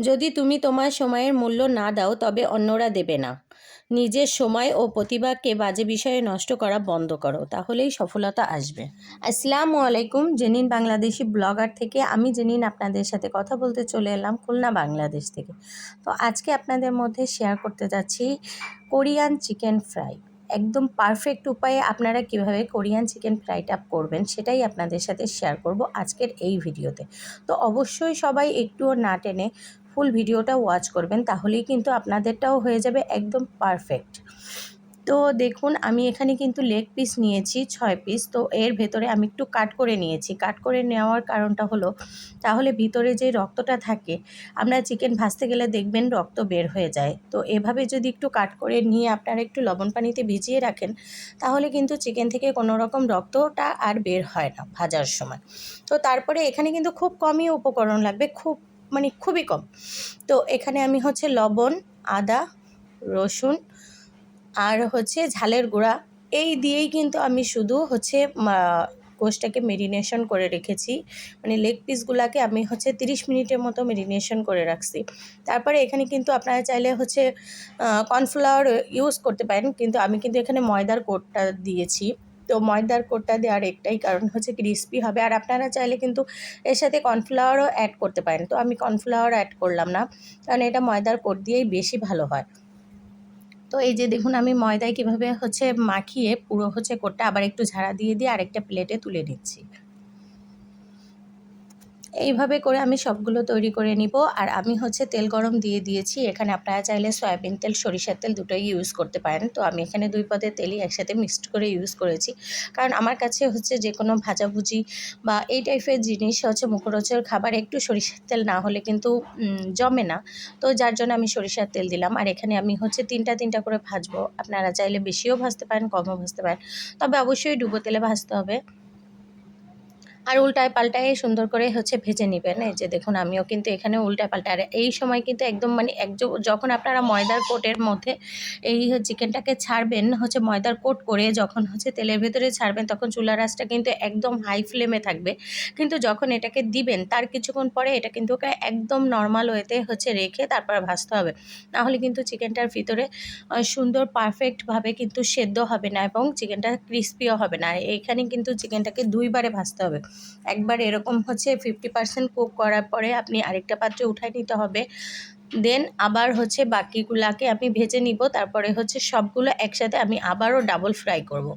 যদি তুমি তোমার সময়ের মূল্য না দাও, তবে অন্যরা দেবে না। নিজের সময় ও প্রতিভাকে বাজে বিষয়ে নষ্ট করা বন্ধ করো, তাহলেই সফলতা আসবে। আসসালামু আলাইকুম, জেনিন বাংলাদেশি ব্লগার থেকে। আমি জেনিন আপনাদের সাথে কথা বলতে চলে এলাম খুলনা, বাংলাদেশ থেকে। তো আজকে আপনাদের মধ্যে শেয়ার করতে যাচ্ছি কোরিয়ান চিকেন ফ্রাই। একদম পারফেক্ট উপায়ে আপনারা কীভাবে কোরিয়ান চিকেন ফ্রাইটা করবেন, সেটাই আপনাদের সাথে শেয়ার করব আজকের এই ভিডিওতে। তো অবশ্যই সবাই একটুও না টেনে ফুল ভিডিওটা ওয়াচ করবেন, তাহলেই কিন্তু আপনাদেরটাও হয়ে যাবে একদম পারফেক্ট তো দেখুন, আমি এখানে কিন্তু লেগ পিস নিয়েছি, ছয় পিস তো এর ভেতরে আমি একটু কাট করে নিয়েছি। কাট করে নেওয়ার কারণটা হলো, তাহলে ভিতরে যে রক্তটা থাকে, আমরা চিকেন ভাজতে গেলে দেখবেন রক্ত বের হয়ে যায়। তো এভাবে যদি একটু কাট করে নিয়ে আপনারা একটু লবণ পানিতে ভিজিয়ে রাখেন, তাহলে কিন্তু চিকেন থেকে কোনো রকম রক্তটা আর বের হয় না ভাজার সময়। তো তারপরে এখানে কিন্তু খুব কমই উপকরণ লাগবে, খুব মানে খুবই কম। তো এখানে আমি হচ্ছে লবণ, আদা, রসুন আর হচ্ছে ঝালের গুঁড়া এই দিয়েই কিন্তু আমি শুধু হচ্ছে গোশটাকে মেরিনেশন করে রেখেছি। মানে লেগ পিসগুলোকে আমি হচ্ছে 30 মিনিটের মতো মেরিনেশন করে রাখছি। তারপরে এখানে কিন্তু আপনারা চাইলে হচ্ছে কর্নফ্লাওয়ার ইউজ করতে পারেন। কিন্তু আমি কিন্তু এখানে ময়দার কোটটা দিয়েছি। তো ময়দার কোটটা দেওয়ার একটাই কারণ হচ্ছে ক্রিস্পি হবে। আর আপনারা চাইলে কিন্তু এর সাথে কর্নফ্লাওয়ারও অ্যাড করতে পারেন। তো আমি কর্নফ্লাওয়ার অ্যাড করলাম না, কারণ এটা ময়দার কোট দিয়েই বেশি ভালো হয়। তো এই যে দেখুন, আমি ময়দায় কীভাবে হচ্ছে মাখিয়ে পুরো হচ্ছে কোটটা আবার একটু ঝাড়া দিয়ে দিয়ে আরেকটা প্লেটে তুলে নিচ্ছি। এইভাবে করে আমি সবগুলো তৈরি করে নিব। আর আমি হচ্ছে তেল গরম দিয়ে দিয়েছি। এখানে আপনারা চাইলে সয়াবিন তেল, সরিষার তেল দুটোই ইউজ করতে পারেন। তো আমি এখানে দুই পদের তেলই একসাথে মিক্সড করে ইউজ করেছি। কারণ আমার কাছে হচ্ছে যে কোনো ভাজাভুজি বা এই টাইপের জিনিস হচ্ছে মুখরোচের খাবার, একটু সরিষার তেল না হলে কিন্তু জমে না। তো যার জন্য আমি সরিষার তেল দিলাম। আর এখানে আমি হচ্ছে তিনটা তিনটা করে ভাজবো। আপনারা চাইলে বেশিও ভাজতে পারেন, কমও ভাজতে পারেন। তবে অবশ্যই ডুবো তেলে ভাজতে হবে। আর উল্টায় পাল্টায় সুন্দর করে হচ্ছে ভেজে নেবেন। এই যে দেখুন, আমিও কিন্তু এখানে উল্টায় পাল্টায় আর এই সময় কিন্তু একদম মানে এক যখন আপনারা ময়দার কোটের মধ্যে এই চিকেনটাকে ছাড়বেন, হচ্ছে ময়দার কোট করে যখন হচ্ছে তেলের ভেতরে ছাড়বেন, তখন চুলা রাসটা কিন্তু একদম হাই ফ্লেমে থাকবে। কিন্তু যখন এটাকে দিবেন, তার কিছুক্ষণ পরে এটা কিন্তু ওকে একদম নর্মাল ওয়েতে হচ্ছে রেখে তারপর ভাজতে হবে। নাহলে কিন্তু চিকেনটার ভিতরে সুন্দর পারফেক্টভাবে কিন্তু সেদ্ধ হবে না এবং চিকেনটা ক্রিস্পিও হবে না। আর এইখানে কিন্তু চিকেনটাকে দুইবারে ভাজতে হবে। একবার এরকম হচ্ছে ফিফটি পার্সেন্ট কুক করার পরে আপনি আরেকটা পাত্রে উঠাই নিতে হবে। দেন আবার হচ্ছে বাকিগুলাকে আমি ভেজে নিব, তারপরে হচ্ছে সবগুলো একসাথে আমি আবারও ডাবল ফ্রাই করব।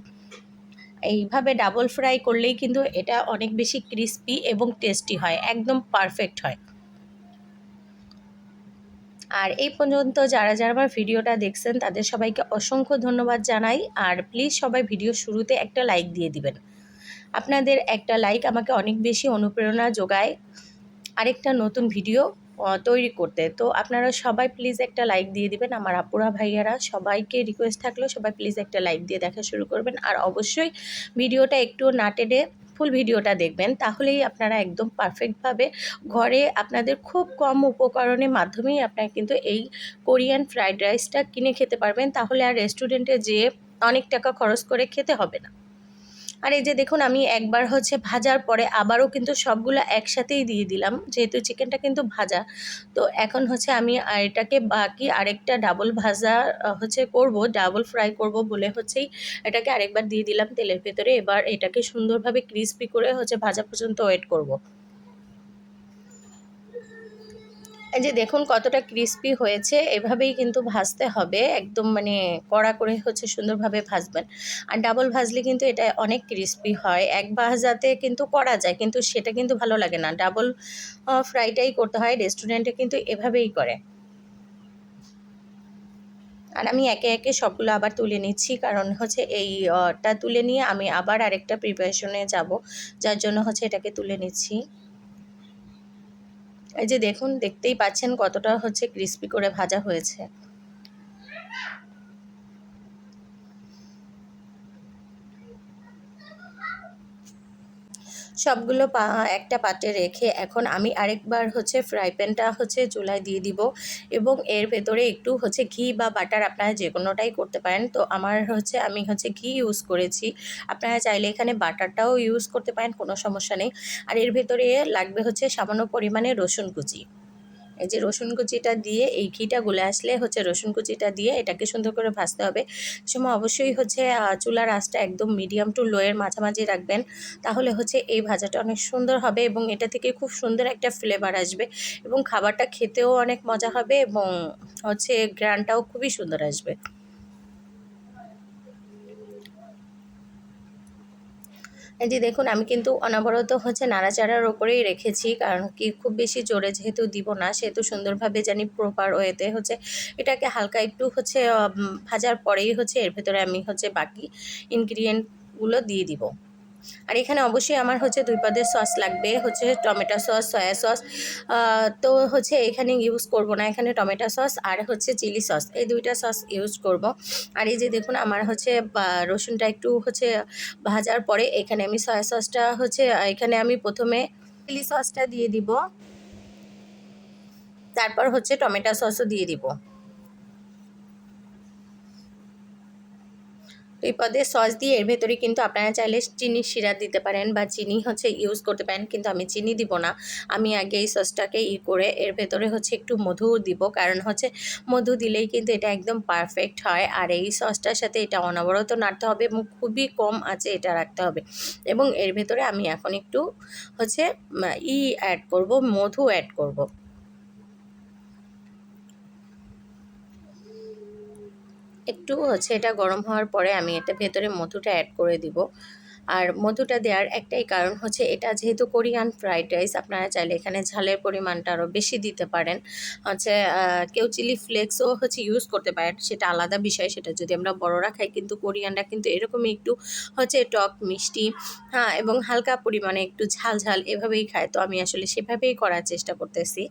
এইভাবে ডাবল ফ্রাই করলেই কিন্তু এটা অনেক বেশি ক্রিস্পি এবং টেস্টি হয়, একদম পারফেক্ট হয়। আর এই পর্যন্ত যারা যারা আমার ভিডিওটা দেখছেন, তাদের সবাইকে অসংখ্য ধন্যবাদ জানাই। আর প্লিজ সবাই ভিডিও শুরুতে একটা লাইক দিয়ে দিবেন। আপনাদের একটা লাইক আমাকে অনেক বেশি অনুপ্রেরণা যোগায় আরেকটা নতুন ভিডিও তৈরি করতে। তো আপনারা সবাই প্লিজ একটা লাইক দিয়ে দিবেন। আমার আপুরা ভাইয়ারা, সবাইকে রিকোয়েস্ট থাকলেও সবাই প্লিজ একটা লাইক দিয়ে দেখা শুরু করবেন। আর অবশ্যই ভিডিওটা একটু না টেনে ফুল ভিডিওটা দেখবেন। তাহলেই আপনারা একদম পারফেক্টভাবে ঘরে আপনাদের খুব কম উপকরণের মাধ্যমেই আপনারা কিন্তু এই কোরিয়ান ফ্রাইড রাইসটা কিনে খেতে পারবেন। তাহলে আর রেস্টুরেন্টে যেয়ে অনেক টাকা খরচ করে খেতে হবে না। আর এই যে দেখুন, আমি একবার হচ্ছে ভাজার পরে আবারও কিন্তু সবগুলো একসাথেই দিয়ে দিলাম, যেহেতু চিকেনটা কিন্তু ভাজা তো এখন হচ্ছে আমি এটাকে বাকি আরেকটা ডাবল ভাজা হচ্ছে করব, ডাবল ফ্রাই করব বলে হচ্ছেই এটাকে আরেকবার দিয়ে দিলাম তেলের ভেতরে এবার এটাকে সুন্দরভাবে ক্রিস্পি করে হচ্ছে ভাজা পর্যন্ত ওয়েট করব। এই যে দেখুন কতটা ক্রিস্পি হয়েছে, এভাবেই কিন্তু ভাজতে হবে। একদম মানে কড়া করে হচ্ছে সুন্দরভাবে ভাজবেন। আর ডাবল ভাজলে কিন্তু এটা অনেক ক্রিস্পি হয়। এক ভাজাতে কিন্তু করা যায়, কিন্তু সেটা কিন্তু ভালো লাগে না। ডাবল ফ্রাইটাই করতে হয় রেস্টুরেন্টে কিন্তু এভাবেই করে। আর আমি একে একে সবগুলো আবার তুলে নিচ্ছি, কারণ হচ্ছে এইটা তুলে নিয়ে আমি আবার আরেকটা প্রিপারেশনে যাব। যার জন্য হচ্ছে এটাকে তুলে নিচ্ছি। এই যে দেখুন দেখতেই পাচ্ছেন কতটা হচ্ছে ক্রিস্পি করে ভাজা হয়েছে। সবগুলো একটা পাটে রেখে এখন আমি আরেকবার হচ্ছে ফ্রাই প্যানটা হচ্ছে চুলায় দিয়ে দিব এবং এর ভেতরে একটু হচ্ছে ঘি বা বাটার আপনারা যে কোনোটাই করতে পারেন। তো আমার হচ্ছে, আমি হচ্ছে ঘি ইউজ করেছি। আপনারা চাইলে এখানে বাটারটাও ইউজ করতে পারেন, কোনো সমস্যা নেই। আর এর ভেতরে লাগবে হচ্ছে সামান্য পরিমাণে রসুন কুচি। এই যে রসুন কুচিটা দিয়ে এই ঘিটা গলে আসলে হচ্ছে রসুন কুচিটা দিয়ে এটাকে সুন্দর করে ভাজতে হবে। সময় অবশ্যই হচ্ছে চুলার আঁচটা একদম মিডিয়াম টু লোয়ের মাঝামাঝি রাখবেন। তাহলে হচ্ছে এই ভাজাটা অনেক সুন্দর হবে এবং এটা থেকে খুব সুন্দর একটা ফ্লেভার আসবে এবং খাবারটা খেতেও অনেক মজা হবে এবং হচ্ছে গ্রানটাও খুবই সুন্দর আসবে। যে দেখুন, আমি কিন্তু অনবরত হচ্ছে নাড়াচাড়ার ওপরেই রেখেছি, কারণ কি খুব বেশি জোরে যেহেতু দিব না, সেহেতু সুন্দরভাবে জানি প্রপার ওয়েতে হচ্ছে এটাকে হালকা একটু হচ্ছে ভাজার পরেই হচ্ছে এর ভেতরে আমি হচ্ছে বাকি ইনগ্রিডিয়েন্টগুলো দিয়ে দিব। আর এখানে অবশ্যই আমার হচ্ছে দুই পদের সস লাগবে, হচ্ছে টমেটো সস, সয়া সস। তো হচ্ছে এখানে ইউজ করব না, এখানে টমেটো সস আর হচ্ছে চিলি সস। এই দুইটা সস ইউজ করব। আর এই যে দেখুন আমার হচ্ছে রসুনটা একটু হচ্ছে ভাজার পরে এখানে আমি সয়া সসটা হচ্ছে এখানে আমি প্রথমে চিলি সসটা দিয়ে দিব। তারপর হচ্ছে টমেটো সসও দিয়ে দিব। এই পদে সস দিয়ে এর ভেতরে কিন্তু আপনারা চাইলে চিনি শিরা দিতে পারেন বা চিনি হচ্ছে ইউজ করতে পারেন, কিন্তু আমি চিনি দিব না। আমি আগে এই সসটাকে ই করে এর ভেতরে হচ্ছে একটু মধু দিব, কারণ হচ্ছে মধু দিলেই কিন্তু এটা একদম পারফেক্ট হয়। আর এই সসটার সাথে এটা অনবরত নাড়তে হবে এবং খুবই কম আছে এটা রাখতে হবে। এবং এর ভেতরে আমি এখন একটু হচ্ছে, ই অ্যাড করব, মধু অ্যাড করব। একটু হচ্ছে এটা গরম হওয়ার পরে আমি এটা ভেতরে মধুটা অ্যাড করে দিব। আর মধুটা দেওয়ার একটাই কারণ হচ্ছে এটা যেহেতু কোরিয়ান ফ্রাইড রাইস, আপনারা চাইলে এখানে ঝালের পরিমাণটা আরও বেশি দিতে পারেন। হচ্ছে কেউ চিলি ফ্লেক্সও হচ্ছে ইউজ করতে পারেন, সেটা আলাদা বিষয়, সেটা যদি আমরা বড়রা খাই কিন্তু কোরিয়ানরা কিন্তু এরকমই একটু হচ্ছে টক, মিষ্টি হ্যাঁ এবং হালকা পরিমাণে একটু ঝাল ঝাল এভাবেই খায়। তো আমি আসলে সেভাবেই করার চেষ্টা করতেছি।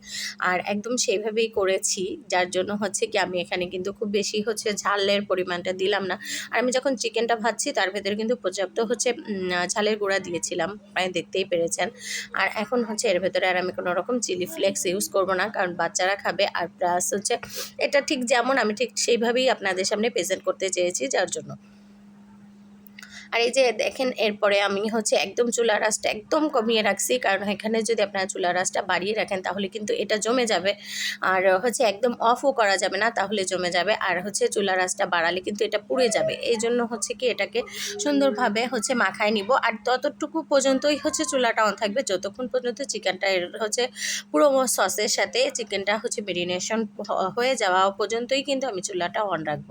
আর একদম সেইভাবেই করেছি, যার জন্য হচ্ছে কি আমি এখানে কিন্তু খুব বেশি হচ্ছে ঝালের পরিমাণটা দিলাম না। আর আমি যখন চিকেনটা ভাজছি, তার ভেতরে কিন্তু পর্যাপ্ত হচ্ছে ঝালের গুঁড়া দিয়েছিলাম প্রায় দেখতেই পেরেছেন। আর এখন হচ্ছে এর ভেতরে আর আমি কোনো রকম চিলি ফ্লেক্স ইউজ করব না, কারণ বাচ্চারা খাবে আর প্লাস হচ্ছে এটা ঠিক যেমন আমি ঠিক সেইভাবেই আপনাদের সামনে প্রেজেন্ট করতে চেয়েছি, যার জন্য। আর এই যে দেখেন, এরপরে আমি হচ্ছে একদম চুলা রাসটা একদম কমিয়ে রাখছি। কারণ এখানে যদি আপনারা চুলা রাসটা বাড়িয়ে রাখেন, তাহলে কিন্তু এটা জমে যাবে। আর হচ্ছে একদম অফও করা যাবে না, তাহলে জমে যাবে। আর হচ্ছে চুলা রাসটা বাড়ালে কিন্তু এটা পুড়ে যাবে। এই জন্য হচ্ছে কি এটাকে সুন্দরভাবে হচ্ছে মাখায় নিব। আর ততটুকু পর্যন্তই হচ্ছে চুলাটা অন থাকবে। যতক্ষণ পর্যন্ত চিকেনটা হচ্ছে পুরো সসের সাথে চিকেনটা হচ্ছে মেরিনেশন হয়ে যাওয়া পর্যন্তই কিন্তু আমি চুলাটা অন রাখব।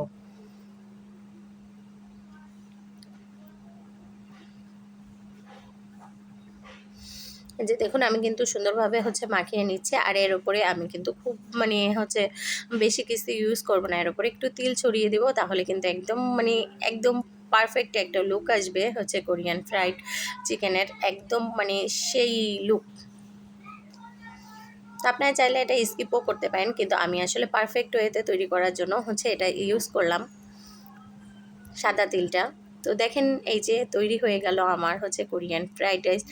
যে দেখুন, আমি কিন্তু সুন্দরভাবে হচ্ছে মাখিয়ে নিচ্ছি আর এর উপরে আমি কিন্তু খুব মানে হচ্ছে বেশি কিছু ইউজ করব না। এর উপরে একটু তিল ছড়িয়ে দেবো, তাহলে কিন্তু একদম মানে একদম পারফেক্ট একটা লুক আসবে হচ্ছে কোরিয়ান ফ্রাইড চিকেনের একদম মানে সেই লুক তো আপনারা চাইলে এটা স্কিপও করতে পারেন, কিন্তু আমি আসলে পারফেক্ট ওয়েতে তৈরি করার জন্য হচ্ছে এটা ইউজ করলাম সাদা তিলটা। তো দেখেন এই যে তৈরি হয়ে গেল আমার হচ্ছে কোরিয়ান ফ্রাইড রাইস।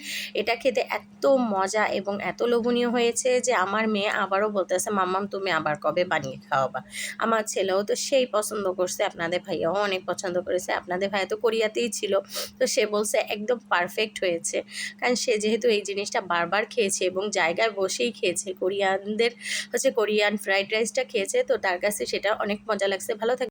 এটা খেতে এত মজা এবং এত লোভনীয় হয়েছে যে আমার মেয়ে আবারও বলতেছে, মাম্মাম, তুমি আবার কবে বানিয়ে খাওয়াবা? আমার ছেলেও তো সেই পছন্দ করছে, আপনাদের ভাইয়াও অনেক পছন্দ করেছে। আপনাদের ভাইয়া তো কোরিয়াতেই ছিল, তো সে বলছে একদম পারফেক্ট হয়েছে। কারণ সে যেহেতু এই জিনিসটা বারবার খেয়েছে এবং জায়গায় বসেই খেয়েছে, কোরিয়ানদের হচ্ছে কোরিয়ান ফ্রাইড রাইসটা খেয়েছে, তো তার কাছে সেটা অনেক মজা লাগছে। ভালো থাকবে